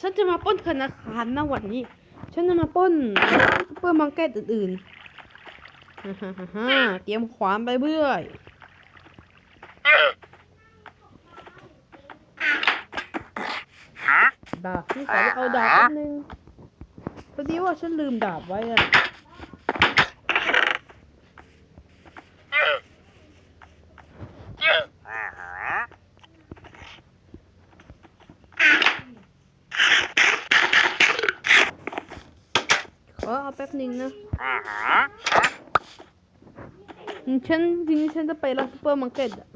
ฉันจะมาปล้นธนาคารนะวันนี้ ฉันจะมาปล้นซุปเปอร์มาร์เก็ตอื่นๆฮ่าฮ่าฮ่าฮ่าเตรียมขวานไปเบื่อยดาบพี่ขอไปเอาดาบแป๊บนึงพอดีว่าฉันลืมดาบไว้อะข อเอาแป๊บนึงนะฉันทีนี้ฉันจะไปร้านซุปเปอร์มาร์เก็ตอะ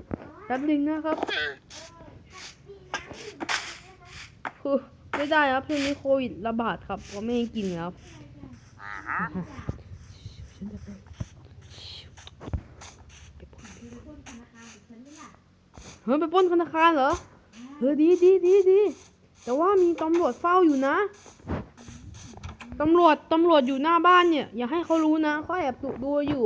แป๊บนึงนะครับคือไม่ได้ครับช่วงนี้โควิดระบาดครับก็ไม่ให้กินครับฉันจะไปเฮ้ยไปปล้นธนาคารเหรอเออดีดีดีดีแต่ว่ามีตำรวจเฝ้าอยู่นะ ตำรวจ ตำรวจอยู่หน้าบ้านเนี่ย อย่าให้เขารู้นะเขาแอบดูดูอยู่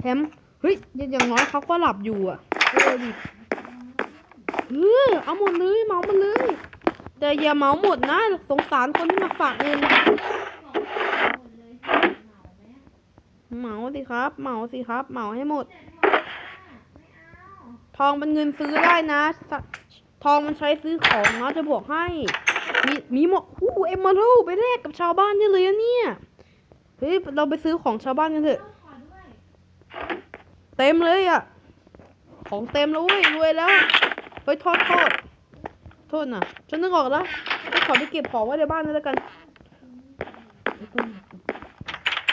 แถมเฮ้ยอย่างน้อยเขาก็หลับอยู่อะเออดิเออเอาหมดเลยเมามันเลย แต่อย่าเมาหมดนะสงสารคนที่มาฝากเงินเหมาสิครับเหมาสิครับเหมาให้หมด ทองเป็นเงินซื้อได้นะ ทองมันใช้ซื้อของเนาะจะบอกให้ มีมีหมดอู้เอ็มเมอรัลไปแลกกับชาวบ้านได้เลยอะเนี่ยเฮ้ยเราไปซื้อของชาวบ้านกันเถอะ เต็มเลยอะของเต็มแล้วเว้ยรวยแล้วเฮ้ยโทษโทษโทษนะฉันนึกออกแล้วไปขอไปเก็บของไว้ในบ้านนั่นแล้วกัน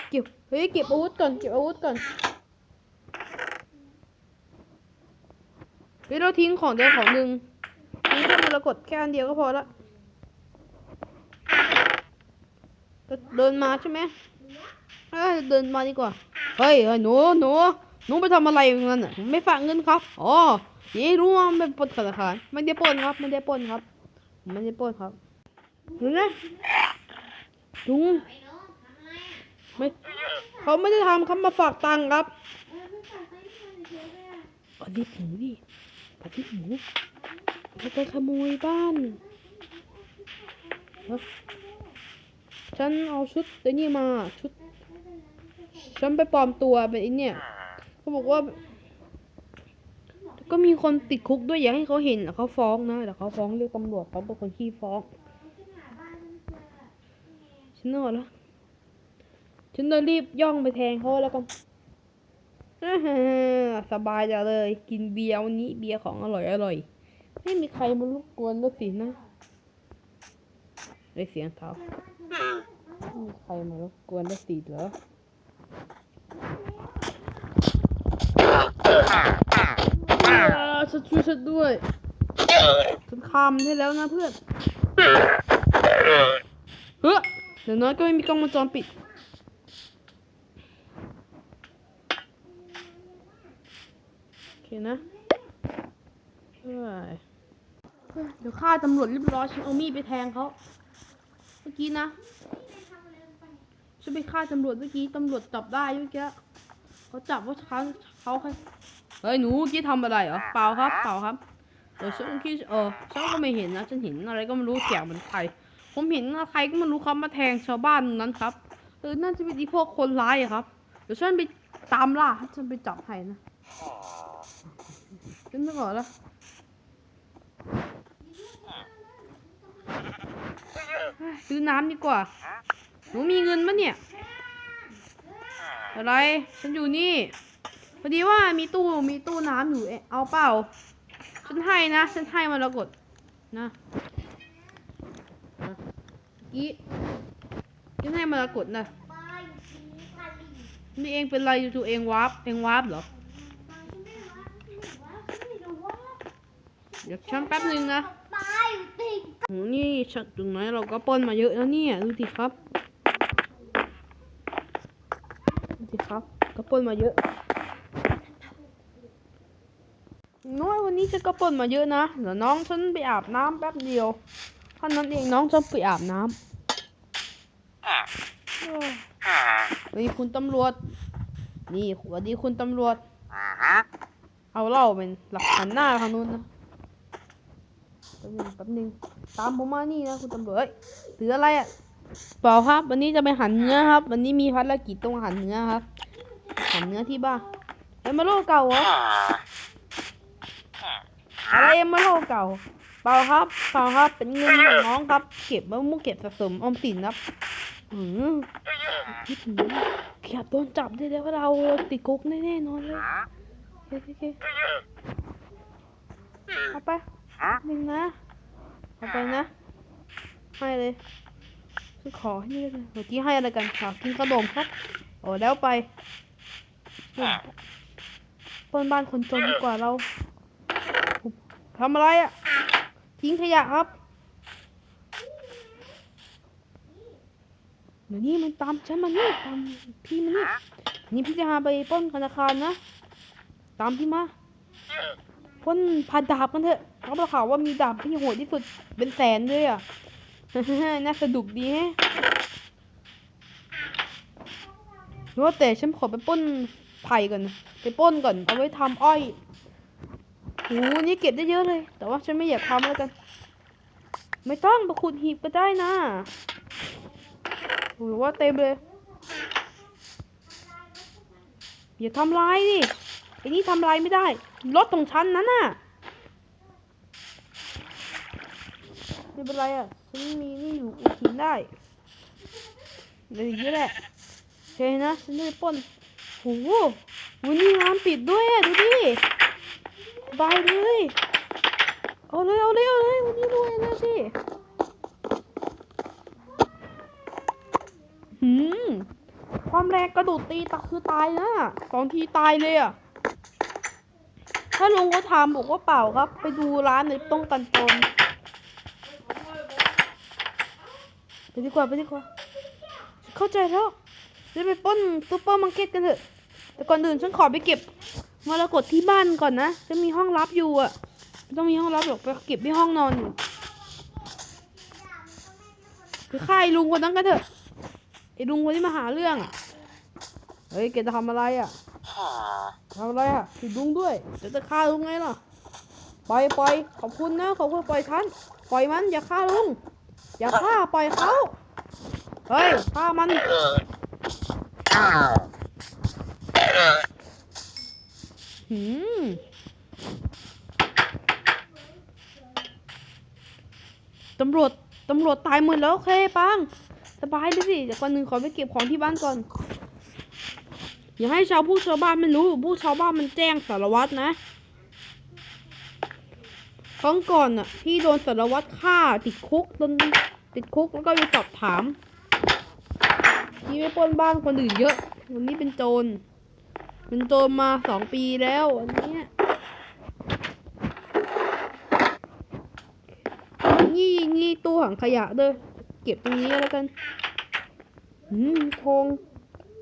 เก็บเฮ้ยเก็บอาวุธก่อนเก็บอาวุธก่อนเฮ้ยเราทิ้งของเดียวของหนึ่งทิ้งแค่มรกตแค่อันเดียวก็พอละ เดินมาใช่ไหมเอ้ยเดินมาดีกว่า เฮ้ยเฮ้ยหนูหนูหนูไปทำอะไรอย่างนั้นอะไม่ฝากเงินครับอ๋อยี่รู้ว่ามันเป็นปล้นธนาคารไม่ได้ปล้นครับไม่ได้ปล้นครับไม่ได้ปล้นครับเห็นไหมลุงไม่เขาไม่ได้ทำเขามาฝากตังค์ครับกระดิบหมูดิกระดิบหมูเขาไปขโมยบ้านฮะ ฉันเอาชุดไอ้นี่มาชุด ฉันไปปลอมตัวเป็นไอ้เนี่ยเขาบอกว่า ก็มีคนติดคุกด้วยอย่าให้เขาเห็นเขาฟ้องนะเดี๋ยวเขาฟ้องเรียกตำรวจเขาเป็นคนขี้ฟ้องฉันนอนแล้วฉันจะรีบย่องไปแทงเขาแล้วกันสบายจังเลย กินเบียร์วันนี้เบียร์ของอร่อยอร่อยไม่มีใครมารบกวนแล้วสินะได้เสียงเท้า ใครมารบกวนได้สิเหรออ่าฉันช่วยฉันด้วยฉันคำให้แล้วนะเพื่อนเฮ้ยเดี๋ยวน้อยก็ไม่มีกล้องวงจรปิดโอเคนะเฮ้ยเฮ้ยเดี๋ยวฆ่าตำรวจเรียบร้อยฉันเอามีดไปแทงเขาเมื่อกี้นะฉันไปฆ่าตำรวจเมื่อกี้ตำรวจจับได้เมื่อกี้เขาจับว่าเขาเขาใครเฮ้ยหนูเมื่อกี้ทำอะไรเหรอเปล่าครับเปล่าครับเดี๋ยวฉันเมื่อกี้เออฉันก็ไม่เห็นนะฉันเห็นอะไรก็ไม่รู้เสียงเหมือนใครผมเห็นใครก็ไม่รู้เขามาแทงชาวบ้านนั้นครับเออน่าจะเป็นอีพวกคนร้ายอะครับ เดี๋ยวฉันไปตามล่าฉันไปจับให้นะฉันไม่บอกแล้วเฮ้ย ซื้อน้ำดีกว่า หนูมีเงินปะเนี่ย อะไร ฉันอยู่นี่ พอดีว่ามีตู้ มีตู้น้ำอยู่ เอ๊ะเอาเปล่า ฉันให้นะ ฉันให้มาแล้วกดนะนะกี้ฉันให้มาแล้วกดนะ นี่เองเป็นไรอยู่ๆเองวาร์ปเองวาร์ปเหรอ เดี๋ยวฉันแป๊บนึงนะ โหนี่ฉันตรงไหนเราก็ป้นมาเยอะแล้วเนี่ยดูสิครับดูสิครับ ก็ป้นมาเยอะน้อยวันนี้ฉันก็ป้นมาเยอะนะเดี๋ยวน้องฉันไปอาบน้ำแป๊บเดียวเท่านั้นเองน้องฉันไปอาบน้ำเอ้ยสวัสดีคุณตำรวจ นี่สวัสดีคุณตำรวจ เอาเล่าเป็นหลักฐานหน้าทางนู้นนะสวัสป๊บนึงแป๊บนึง ตามผมมานี่นะคุณตำรวจเฮ้ยถืออะไรอะเปล่าครับ วันนี้จะไปหั่นเนื้อครับ วันนี้มีภารกิจต้องหั่นเนื้อครับ หั่นเนื้อที่บ้านเอ็มมาโลเก่าเหรออะไรเอ็มมาโลเก่า เปล่าครับ เปล่าครับ เป็นเงินของน้องครับ เก็บมามุกเก็บสะสมออมสินครับอืมคิดถึงเกือบโดนจับได้แล้วว่าเราติดคุกแน่ๆนอนเลยโอเคโอเคเอาไปหนึ่งนะ เอาไปนะ ให้เลยฉันขอให้นี่เลยเมื่อกี้ให้อะไรกันขอกินขนมครับ โอ้แล้วไปเนี่ยปล้นบ้านคนจนดีกว่าเราทำอะไรอะ ทิ้งขยะครับเดี๋ยวนี้มันตามฉันมานี่ตามพี่มานี่นี่พี่จะพาไปปล้นธนาคารนะ ตามพี่มา ปล้นผานดาบกันเถอะเขาบอกข่าวว่ามีดาบที่โหดที่สุดเป็นแสนเลยอะ น่าสนุกดีแฮะว่าแต่ฉันขอไปป้นไผ่ก่อน ไปป้นก่อน เอาไว้ทำอ้อยโหนี่เก็บได้เยอะเลย แต่ว่าฉันไม่อยากทำแล้วกัน ไม่ต้องไปขุดหีบก็ได้นะโหว่าเต็มเลย อย่าทำลายดิ ไอ้นี่ทำลายไม่ได้ รถของฉันนั้นน่ะไม่เป็นไรอะฉันมีนี่อยู่อุดหินได้เดี๋ยวอย่างนี้แหละโอเคนะฉันจะไปปล้นโหวันนี้ร้านปิดด้วยอะดูดิบายเลยเอาเลยเอาเลยเอาเลยวันนี้รวยนะสิหืมความแรงกระโดดตีตะคือตายนะสองทีตายเลยอะ ถ้าลุงก็ถามบอกว่าเปล่าครับ ไปดูร้านในต้องกันโจรไปดีกว่าไปดีกว่า เข้าใจแล้วจะไปป้นซูเปอร์มาร์เก็ตกันเถอะ แต่ก่อนอื่นฉันขอไปเก็บมรกตที่บ้านก่อนนะจะมีห้องลับอยู่อะไม่ต้องมีห้องลับหรอกไปเก็บที่ห้องนอนอยู่ไปฆ่าไอ้ลุงคนนั้นกันเถอะไอ้ลุงคนที่มาหาเรื่องอะเฮ้ยแกจะทำอะไรอะ ทำอะไรอะผิดลุงด้วยเดี๋ยวจะฆ่าลุงไงล่ะปล่อยปล่อยขอบคุณนะขอบคุณปล่อยฉันปล่อยมันอย่าฆ่าลุงอย่าฆ่าปล่อยเขาเฮ้ยฆ่ามันหืมตำรวจตำรวจตายหมดแล้วโอเคปังสบายเลยสิแต่ก่อนหนึ่งขอไปเก็บของที่บ้านก่อน อย่าให้ชาวผู้ชาวบ้านไม่รู้ ผู้ชาวบ้านมันแจ้งสารวัตรนะครั้งก่อนน่ะพี่โดนสารวัตรฆ่าติดคุกโดนติดคุกแล้วก็ไปสอบถามพี่ไม่ปล้นบ้านคนอื่นเยอะ วันนี้เป็นโจรเป็นโจรมาสองปีแล้วอันเนี้ยนี่นี่ตู้ถังขยะเด้อเก็บตรงนี้แล้วกันอืมทอง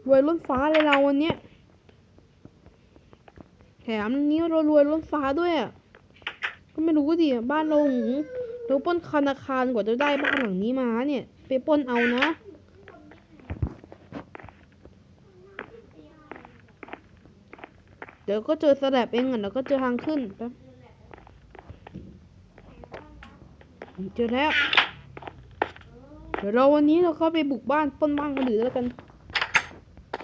รวยล้นฟ้าเลยเราวันเนี้ยแถมนี้เรารวยล้นฟ้าด้วยอะก็ไม่รู้ดิบ้านเราหูเราป้นธนาคารกว่าจะได้บ้านหลังนี้มาเนี่ย ไปป้นเอานะเดี๋ยวก็เจอสแลบเองอะเดี๋ยวก็เจอทางขึ้นแป๊บเจอแล้ว เดี๋ยวเราวันนี้เราเข้าไปบุกบ้านป้นบ้านคนอื่นแล้วกัน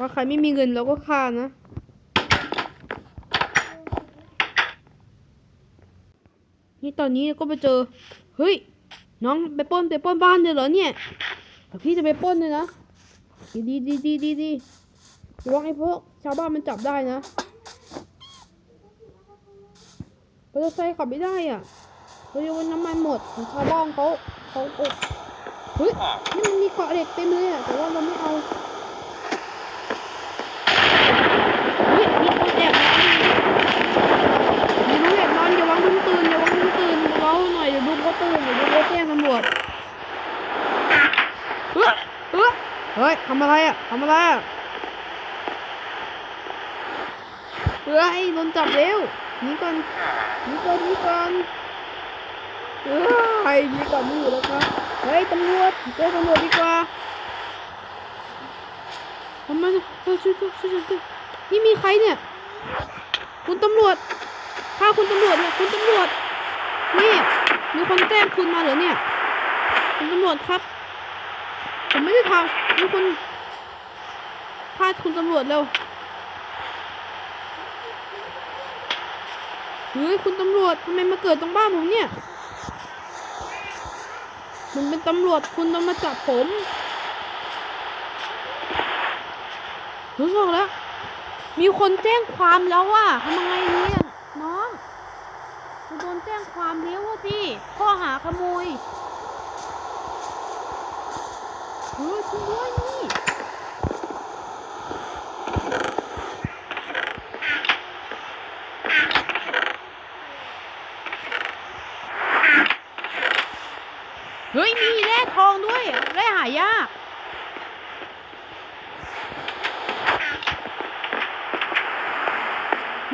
ถ้าใครไม่มีเงินเราก็ฆ่านะ นี่ตอนนี้ก็ไปเจอ เฮ้ย น้องไปป้นไปป้นบ้านเลยเหรอเนี่ยพี่จะไปป้นเลยนะดีดีดีดีดีระวังไอ้พวกชาวบ้านมันจับได้นะมอเตอร์ไซค์ขับไม่ได้อะเราะว่าน้ำมันหมดของชาวบ้านเขาเขาอ้เฮ้ยนี่มันมีเกาะเหล็กเต็มเลยอะแต่ว่าเราไม่เอา เฮ้ยมีคนแอบมีน้องแอบนอนอย่าวางลุงตื่นอย่าวางลุงตื่นเบาๆหน่อยเดี๋ยวลุงเขาตื่นเดี๋ยวลุงเขาแจ้งตำรวจเฮ้ยเฮ้ย เฮ้ยทำอะไรอะทำอะไรอะเฮ้ยโดนจับเร็วหนีก่อนหนีก่อนหนีก่อนเฮ้ยหนีก่อนไม่อยู่แล้วครับเฮ้ยตำรวจเจอตำรวจดีกว่าทำไมเนี่ยเฮ้ยช่วยช่วยช่วยช่วยนี่มีใครเนี่ย คุณตำรวจถ้าคุณตำรวจเนี่ยคุณตำรวจนี่มีคนแจ้งคุณมาเหรอเนี่ย คุณตำรวจครับ ผมไม่ได้ทำมีคนพาคุณตำรวจเร็วเฮ้ยคุณตำรวจทำไมมาเกิดตรงบ้านผมเนี่ยผมเป็นตำรวจคุณต้องมาจับผมรู้บอกแล้ว มีคนแจ้งความแล้วว่าทำยังไงเนี่ยน้องคุณโดนแจ้งความแล้วว่าพี่ข้อหาขโมย เฮ้ยคุณด้วยนี่เฮ้ย มีแร่ทองด้วยแร่หายาก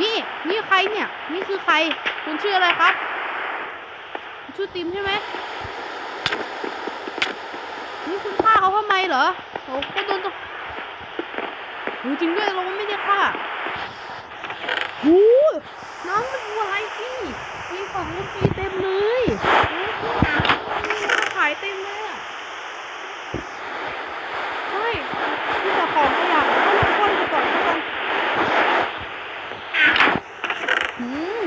นี่ นี่ใครเนี่ย นี่คือใคร คุณชื่ออะไรครับ ชื่อติมใช่ไหม นี่คุณฆ่าเขาทำไมเหรอโอ้ก็โดนตกหจริงด้วยเราไม่ได้ฆ่าหูน้องมันดูอะไรพี่มีของดนตรีเต็มเลยเอ๊ะมีขายเต็มเลยอะใช่ที่แต่ของขยะต้องคนไปก่อนทุกคนอืม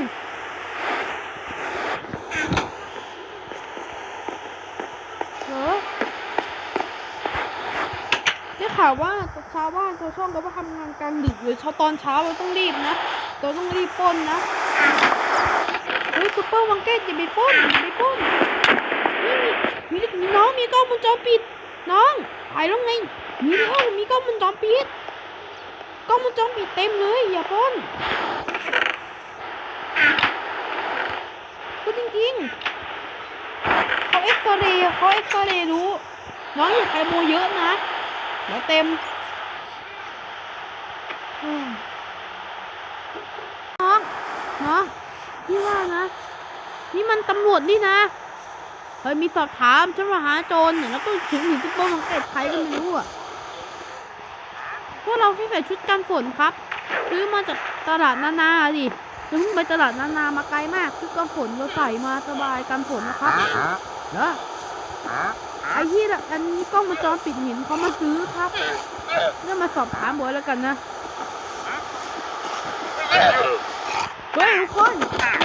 เหรอได้ ข่าวว่าชาวบ้านชาวช่องก็ว่าทำงานกลางดึกหรือเช้าตอนเช้าเราต้องรีบนะเราต้องรีบปล้นนะเฮ้ยซุปเปอร์มาร์เก็ตอย่าไปปล้นอย่าไปปล้นนี่มีมีน้องมีกล้องวงจรปิด น้องถ่ายแล้วไงมีแล้วมีกล้องวงจรปิดกล้องวงจรปิดเต็มเลย อย่าปล้นพูดจริงๆเขาเอ็กซเรย์เขาเอ็กซเรย์รู้ น้องอย่าใครโมเยอะนะ เดี๋ยวเต็มเฮ้ยน้องน้องพี่ว่านะ นี่มันตำรวจนี่นะเฮ้ยมีสอบถามฉันมาหาโจรเนี่ยแล้วก็ถึงถึงจุดโป้งของเอ็ดใครก็ไม่รู้อะพวกเราที่ใส่ชุดกันฝนครับซื้อมาจากตลาดนานาดิเราเพิ่งไปตลาดนานามาไกลมากชุดกันฝนเราใส่มาสบายกันฝนนะครับเหรอ ไอ้ที่ละอันนี้กล้องวงจรปิดเห็นเขามาซื้อครับเนี่ยมาสอบถามบ่อยแล้วกันนะเฮ้ยทุกคน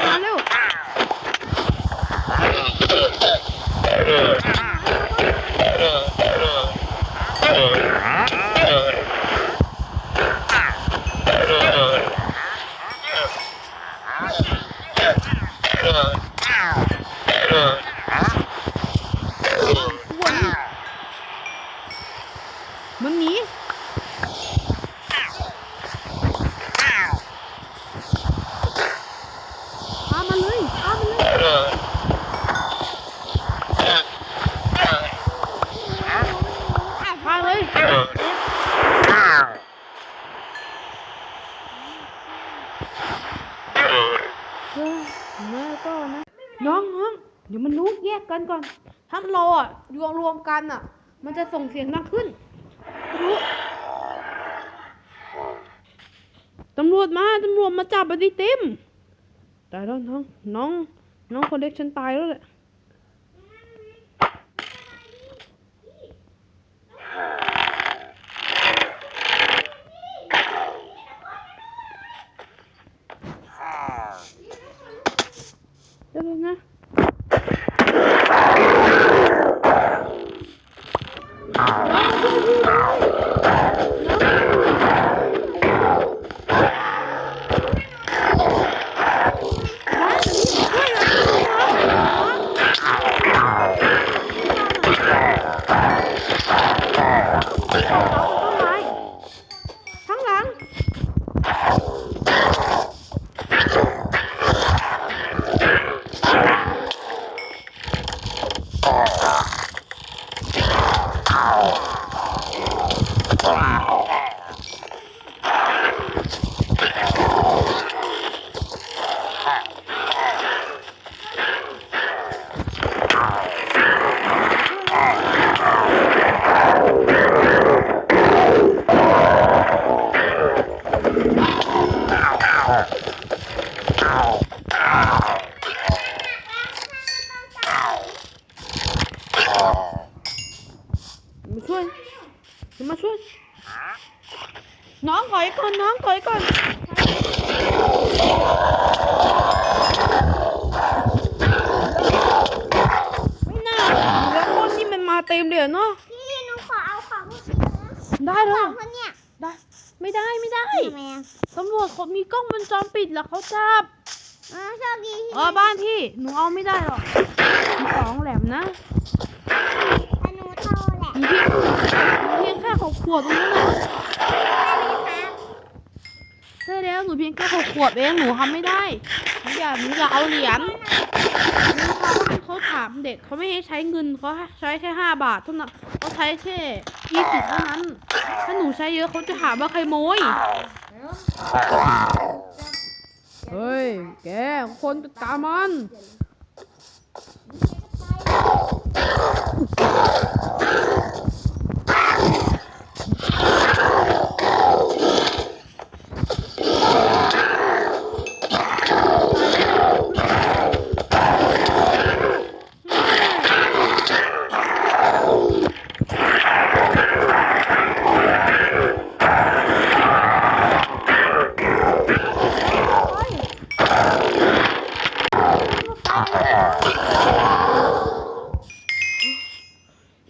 มาเร็ววนมันหนีพามันเลยพามันเลยพาเลยเออแล้วก็นะ น้องน้องเดี๋ยวมันรู้แยกกันก่อน ถ้าเราอะรวมรวมกันอะ มัน จะส่งเสียงดังขึ้นตำรวจมาตำรวจมาจับบันดีเต็มตายแล้วน้องน้องน้องคนเล็กฉันตายแล้วแหละ เมาช่วยเดี๋ยวมาช่วย น้องถอยก่อนน้องถอยก่อนไม่น่าแล้วคนที่มันมาเต็มเลยอะเนาะ พี่หนู ขอเอาของพวกนี้นะได้เลขอยงพวกเนี้ยได้ ไม่ได้ไม่ได้ทำไมอะตำรวจเขามีกล้องวงจรปิดแล้วเขาจับอ๋อโชคดีที่เออบ้านพี่หนูเอาไม่ได้หรอกมีของแหลมนะถ้าหนูโตแหละมีพี่หนูเพียงแค่หกขวบตรงนั้นนะได้ไหมครับใช่แล้วหนูเพียงแค่หกขวบเองหนูทำไม่ได้หนูอยากหนูอยากเอาเหรียญเขา เขาถามเด็กเขาไม่ให้ใช้เงินเขาใช้แค่ห้าบาทเท่านั้นเขาใช้แค่ยี่สิบเท่านั้น ถ้าหนูใช้เยอะเขาจะหาว่าใครโมยเฮ้ย แก คนจัดกามมัน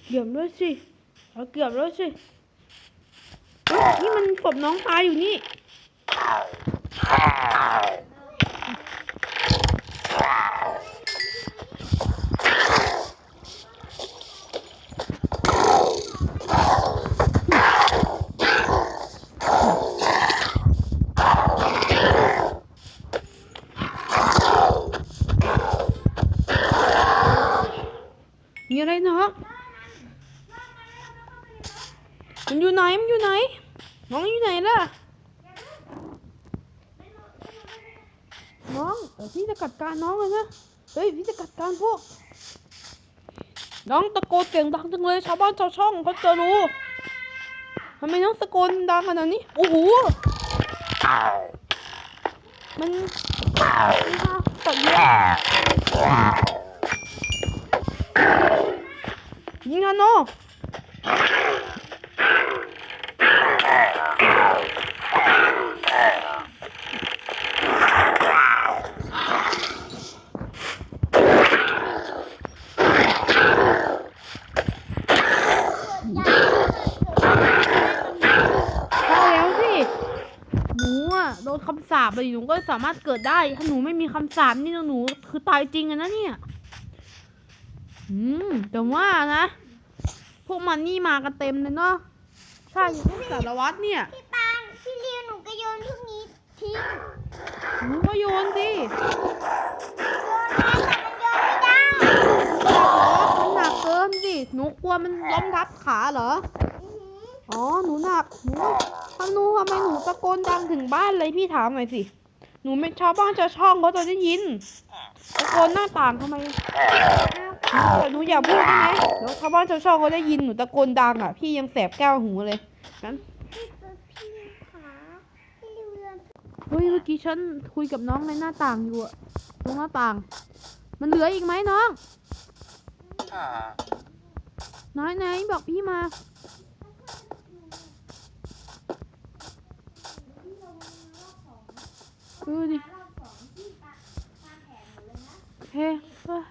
เกือบแล้วสิเอาเกือบแล้วสิเฮ้ยนี่มันศพน้องตายอยู่นี่ มีอะไรน้องมันอยู่ไหน มันอยู่ไหน น้องอยู่ไหนล่ะ น้องเดี๋ยวพี่จะจัดการน้องเลยนะ เฮ้ยพี่จะจัดการพวก น้องตะโกนเสียงดังจังเลยชาวบ้านชาวช่องเขาจะรู้ทำไมน้องตะโกนดังขนาดนี้โอ้โหมันมันมาตัดเยอะยิงกันโน ใช่แล้วสิ หนูอะโดนคำสาป เลยหนูก็สามารถเกิดได้ถ้าหนูไม่มีคำสาปนี่หนูคือตายจริงอะนะเนี่ย อืมแต่ว่านะ พวกมันนี่มากันเต็มเลยเนาะใช่พวกสารวัตรเนี่ยพี่ปานพี่เลียวหนูก็โยนพวกนี้ทิ้งหนูก็โยนสิโยนได้แต่มันโยนไม่ได้มันหนักเกินสิหนูกลัวมันล้มทับขาเหรออื้อหืออ๋อ หนูหนักหนู ทำหนูทำไมหนูตะโกนดังถึงบ้านเลยพี่ถามหน่อยสิ หนูไม่ชาวบ้านชาวช่องเขาจะได้ยิน ตะโกนหน้าต่างทำไมหนูอย่าพูดได้ไหมเดี๋ยวชาวบ้านชาวช่องเขาได้ยินหนูตะโกนดังอะ พี่ยังแสบแก้วหูเลยงั้นพี่พี่เลียวขาพี่เลียวเรือนเฮ้ยเมื่อกี้ฉันคุยกับน้องในหน้าต่างอยู่อะตรงหน้าต่าง มันเหลืออีกไหมน้องไหนไหนบอกพี่มา ดูดิโอเคเอ้ย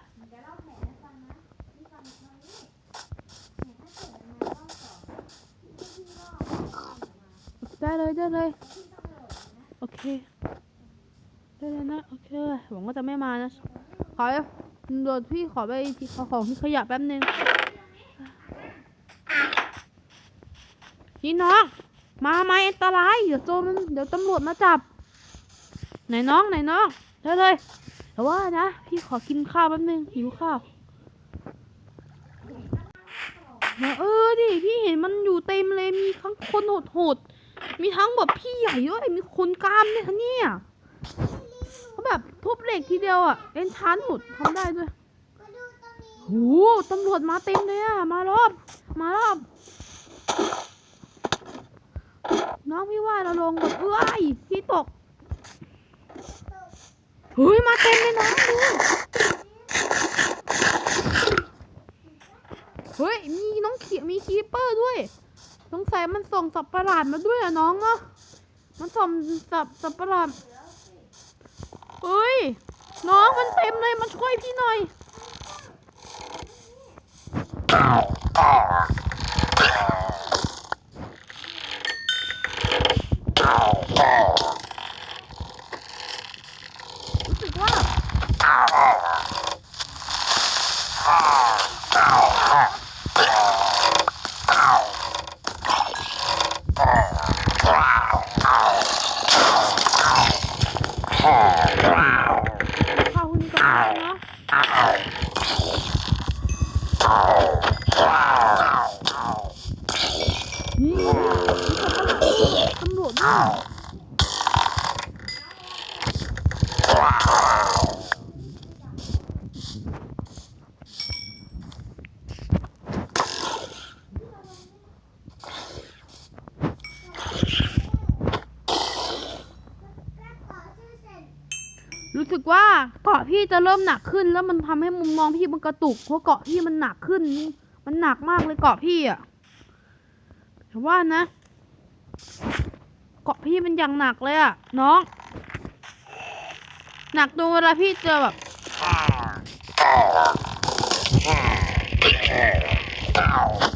ได้เลยได้เลย โอเค ได้เลยนะ โอเคหวังว่าจะไม่มานะ ขอโดดพี่ขอไปขอของที่ขยะแป๊บนึง นี่น้อง มาไหมอันตราย เดี๋ยวโจรมันเดี๋ยวตำรวจมาจับ ไหนน้องไหนน้องได้เลยแต่ว่านะพี่ขอกินข้าวแป๊บนึงหิวข้าวเออดิพี่เห็นมันอยู่เต็มเลยมีทั้งคนโหดๆมีทั้งแบบพี่ใหญ่ด้วยมีคนกล้ามเนี่ยทั้งเนี่ยเขาแบบทุบเหล็กทีเดียวอะเอ็นชานหมดทำได้ด้วยก็ดูตรงนี้โหตำรวจมาเต็มเลยอะมารอบ มารอบ น้องพี่ว่าเราลงก่อนเอ้ยพี่ตก เฮ้ยมาเต็มเลยน้องดูเฮ้ยมีน้องเขียมีคีเปอร์ด้วยสงสัยมันส่งสับประหลาดมาด้วยอะน้องเนาะมันส่งสับสับประหลาดเฮ้ยน้องมันเต็มเลยมาช่วยพี่หน่อย รู้สึกว่า ข้าวคนนี้ก็ได้นะนี่นี่ตำรวจด้วยรู้สึกว่าเกาะพี่ จะเริ่มหนักขึ้นแล้วมันทำให้มุมมองพี่มันกระตุกเพราะเกาะพี่มันหนักขึ้น มันหนักมากเลยเกาะพี่อะแต่ว่านะ เกาะพี่มันอย่างหนักเลยอะน้อง หนักตรงเวลาพี่เจอแบบมี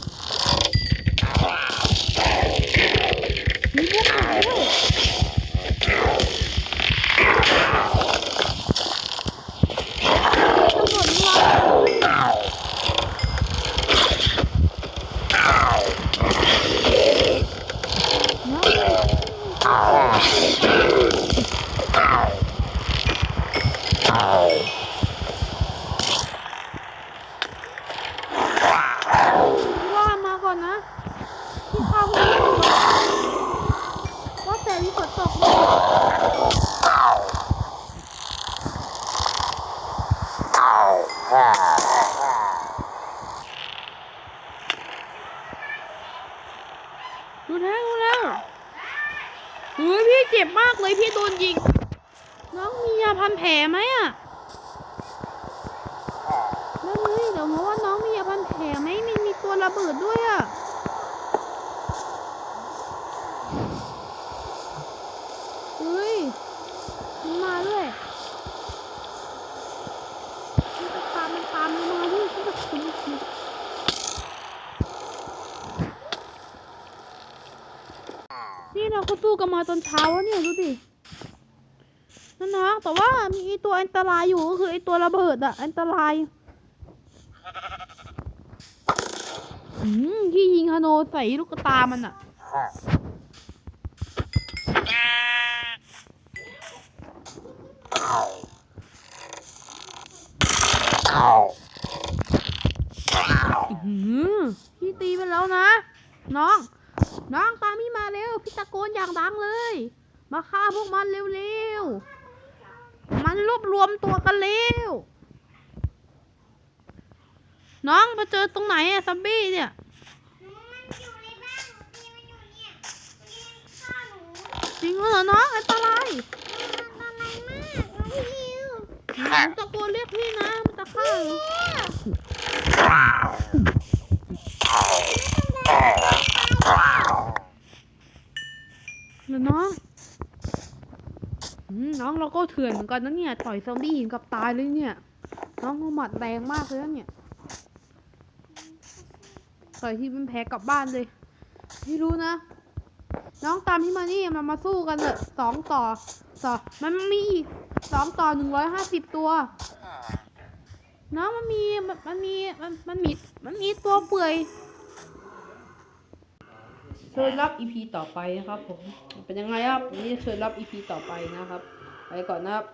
ดูแล้วดูแล้วเฮ้ยพี่เจ็บมากเลยพี่โดนยิง น้องมียาพันแผลไหมอะนั่นเลยเดี๋ยวมาว่าน้องมียาพันแผลไหมมันมีตัวระเบิดด้วยอะเฮ้ยมันมาด้วยมันจะตามมันตามมันมาด้วยฉันจะคุ้นคุ้นนี่เราก็สู้กัน มาตอนเช้าแล้วเนี่ยดูดินั่นนะแต่ว่ามีตัวอันตรายอยู่ก็คือไอตัวระเบิดอะอันตรายอืมที่ยิงฮาโนใส่ลูกตามันอะอื้อหือพี่ตีไปแล้วนะ น้อง น้องตามพี่มาเร็วพี่ตะโกนอย่างดังเลย มาฆ่าพวกมันเร็วๆ มันรวบรวมตัวกันเร็ว น้องมาเจอตรงไหนอะซัมบี้เนี่ยจริงเหรอน้องอันตรายหนูตะโกนเรียกพี่นะมันจะฆ่าหนูเหรอน้องอืมน้อง เราก็เถื่อนเหมือนกันนะเนี่ย ต่อยซอมบี้ถึงกับตายเลยเนี่ย น้องเขาหมัดแรงมากเลยนะเนี่ย ต่อยที่เป็นแผลกลับบ้านเลยพี่รู้นะ น้องตามพี่มานี่มันมาสู้กันเถอะสองต่อสองมันมีอีกสองต่อหนึ่งร้อยห้าสิบตัว น้องมันมีมันมีมันมันมีมันมีตัวเปื่อยเชิญรับอีพีต่อไปนะครับผม เป็นยังไงครับนนี้เชิญรับอีพีต่อไปนะครับ ไปก่อนนะครับ